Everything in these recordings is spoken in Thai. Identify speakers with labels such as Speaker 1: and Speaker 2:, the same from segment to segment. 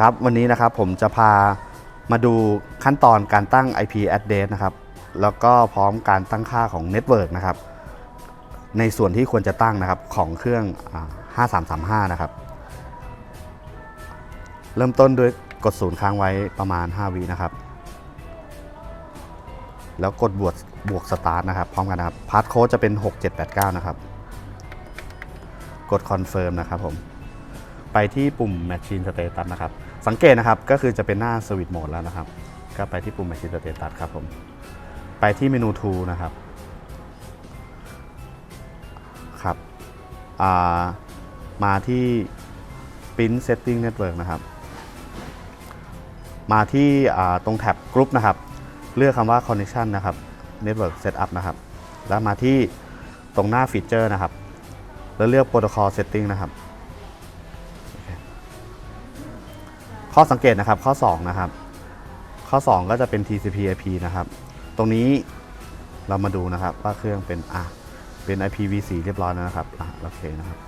Speaker 1: ครับวันนี้นะครับผมจะพามาดูขั้นตอนการตั้ง IP address นะครับ แล้วก็พร้อมการตั้งค่าของ Network นะครับ ในส่วนที่ควรจะตั้งนะครับของเครื่อง 5335 นะครับ เริ่มต้นด้วยกดศูนย์ค้างไว้ประมาณ 5 วินะครับ แล้วกดบวกบวกสตาร์ทนะครับ พร้อมกันนะครับพาสโค้ดจะเป็น 6789 นะครับ กดคอนเฟิร์มนะครับผม ไปที่ปุ่ม Machine Status นะครับ สังเกตนะครับก็คือจะเป็นหน้า Switch Mode แล้วนะครับ ก็ไปที่ปุ่ม Machine Status ครับผม ไปที่เมนู Tool นะครับ ครับามาที่ Print Setting Network นะครับ มาที่ตรงแท็บ Group นะครับ เลือกคำว่า Connection นะครับ Network Setup นะครับ แล้วมาที่ตรงหน้า Feature นะครับ แล้วเลือก Protocol Setting นะครับ ข้อสังเกตนะครับข้อ 2 นะครับ ข้อ 2 ก็จะเป็น TCP/IP นะครับ ตรงนี้เรามาดูนะครับว่าเครื่องเป็นอะเป็น IPv4 เรียบร้อยแล้วนะครับอะโอเคนะครับ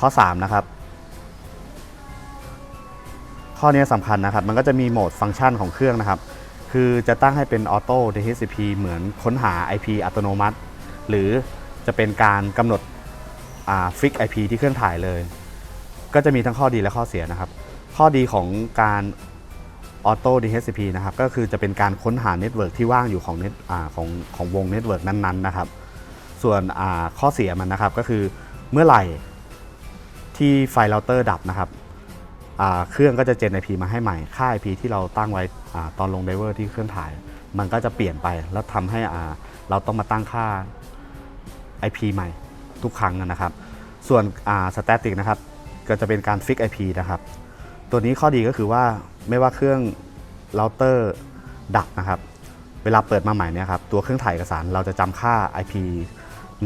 Speaker 1: ข้อ 3 นะครับ ข้อนี้สำคัญนะครับ มันก็จะมีโหมดฟังก์ชันของเครื่องนะครับ คือจะตั้งให้เป็นออโต้ DHCP เหมือนค้นหา IP อัตโนมัติ หรือจะเป็นการกำหนดฟิก IP ที่เครื่องถ่ายเลย ก็จะมีทั้งข้อดีและข้อเสียนะครับ ข้อดีของการออโต้ DHCP นะครับก็คือจะเป็นการค้นหาเน็ตเวิร์กที่ว่างอยู่ของเน็ตของของวงเน็ตเวิร์กนั้นๆนะครับ ส่วนข้อเสียมันนะครับก็คือเมื่อไหร่ที่ไฟเราเตอร์ดับนะครับเครื่องก็จะเจน IP มาให้ใหม่ ค่า IP ที่เราตั้งไว้อตอนลงไดเวอร์ที่เครื่องถ่าย มันก็จะเปลี่ยนไปแล้วทำให้เราต้องมาตั้งค่า IP ใหม่ทุกครั้งนะครับ ส่วนสแตติกนะครับก็จะเป็นการฟิก IP นะครับ ตัวนี้ข้อดีก็คือว่าไม่ว่าเครื่องเราเตอร์ดับนะครับ เวลาเปิดมาใหม่เนี่ยครับตัวเครื่องถ่ายเอกสารเราจะจำค่า IP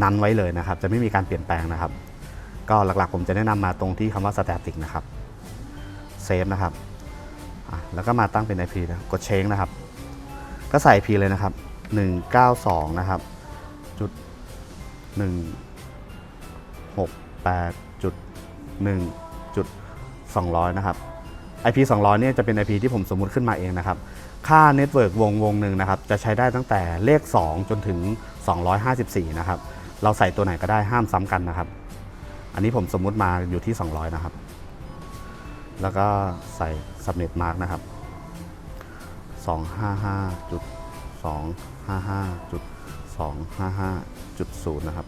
Speaker 1: นั้นไว้เลยนะครับ จะไม่มีการเปลี่ยนแปลงนะครับ ก็หลักๆผมจะแนะนำมาตรงที่คำว่า static นะครับเซฟนะครับแล้วก็มาตั้งเป็น IP นะกดเชงนะครับ ก็ใส่ IP เลยนะครับ 192 นะครับจุด168จุด1จุด200 นะครับ IP 200เนี่ยจะเป็น IP ที่ผมสมมุติขึ้นมาเองนะครับ ค่าเน็ตเวิร์กวงวงหนึ่งนะครับ จะใช้ได้ตั้งแต่เลข 2 จนถึง 254 นะครับ เราใส่ตัวไหนก็ได้ห้ามซ้ำกันนะครับ อันนี้ผมสมมุติมาอยู่ที่ 200 นะครับ แล้วก็ใส่ subnet mark นะครับ 255.255.255.0 นะครับ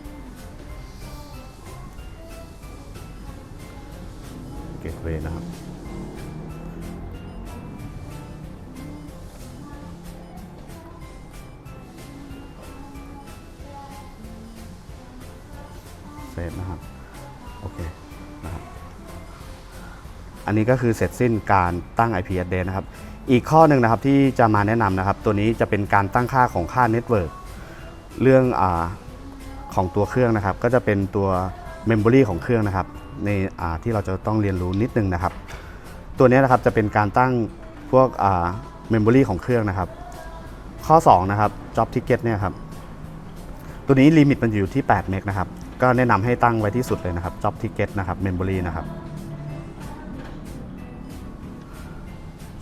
Speaker 1: เกตเวย์นะครับ เซฟนะครับ โอเคนะครับอันนี้ก็คือเสร็จสิ้นการตั้ง IP address นะครับ อีกข้อหนึ่งนะครับที่จะมาแนะนำนะครับ ตัวนี้จะเป็นการตั้งค่าของค่า Network เรื่องอของตัวเครื่องนะครับ ก็จะเป็นตัว Memory ของเครื่องนะครับ ในที่เราจะต้องเรียนรู้นิดนึงนะครับ ตัวนี้นะครับจะเป็นการตั้งพวกอ่า Memory ของเครื่องนะครับ ข้อ 2 นะครับ Job Ticket เนี่ยครับ ตัวนี้ลิมิตมันอยู่ที่ 8 เมกนะครับ ก็แนะนำให้ตั้งไว้ที่สุดเลยนะครับ Job Ticket นะครับ Memory นะครับ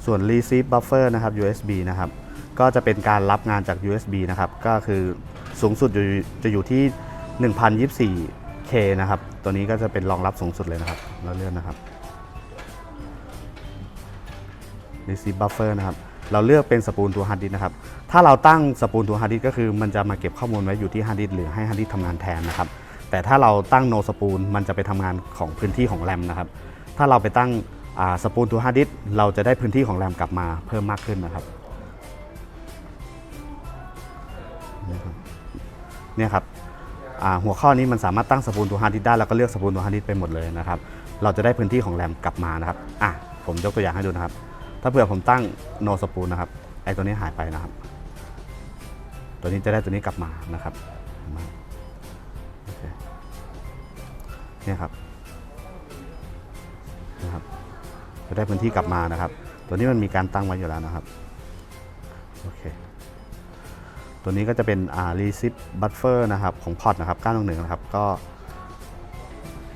Speaker 1: ส่วน Receive Buffer นะครับ USB นะครับ ก็จะเป็นการรับงานจาก USB นะครับ ก็คือสูงสุดอยู่จะอยู่ที่ 1024K นะครับ ตัวนี้ก็จะเป็นรองรับสูงสุดเลยนะครับเราเลื่อนนะครับ Receive Buffer นะครับเราเลือกเป็นสปูลตัวฮาร์ดดิสนะครับ ถ้าเราตั้งสปูลตัวฮาร์ดดิสก็คือมันจะมาเก็บข้อมูลไว้อยู่ที่ฮาร์ดดิสหรือให้ฮาร์ดดิสทำงานแทนนะครับ แต่ถ้าเราตั้ง no สปูลมันจะไปทำงานของพื้นที่ของแรมนะครับ ถ้าเราไปตั้งสปูลตัวฮาร์ดดิสเราจะได้พื้นที่ของแรมกลับมาเพิ่มมากขึ้นนะครับเนี่ยครับหัวข้อนี้มันสามารถตั้งสปูลตัวฮาร์ดดิสได้แล้วก็เลือกสปูลตัวฮาร์ดดิสไปหมดเลยนะครับ เราจะได้พื้นที่ของแรมกลับมานะครับอะผมยกตัวอย่างให้ดูนะครับ ถ้าเผื่อผมตั้ง no spool นะครับไอ้ตัวนี้หายไปนะครับ ตัวนี้จะได้ตัวนี้กลับมานะครับ เนี่ยครับนะครับจะได้พื้นที่กลับมานะครับ ตัวนี้มันมีการตั้งไว้อยู่แล้วนะครับโอเคตัวนี้ก็จะเป็นอ่า receive buffer นะครับของพอตนะครับ911นะครับก็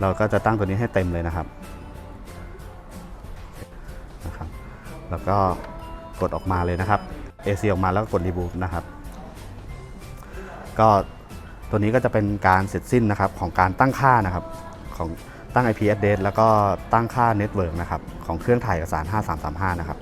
Speaker 1: เราก็จะตั้งตัวนี้ให้เต็มเลยนะครับ แล้วก็กดออกมาเลยนะครับ AC ออกมาแล้วก็กด Reboot นะครับ ก็ตัวนี้ก็จะเป็นการเสร็จสิ้นนะครับของการตั้งค่านะครับ ของตั้ง IP address แล้วก็ตั้งค่า Network นะครับของเครื่องถ่ายเอกสาร 5335 นะครับ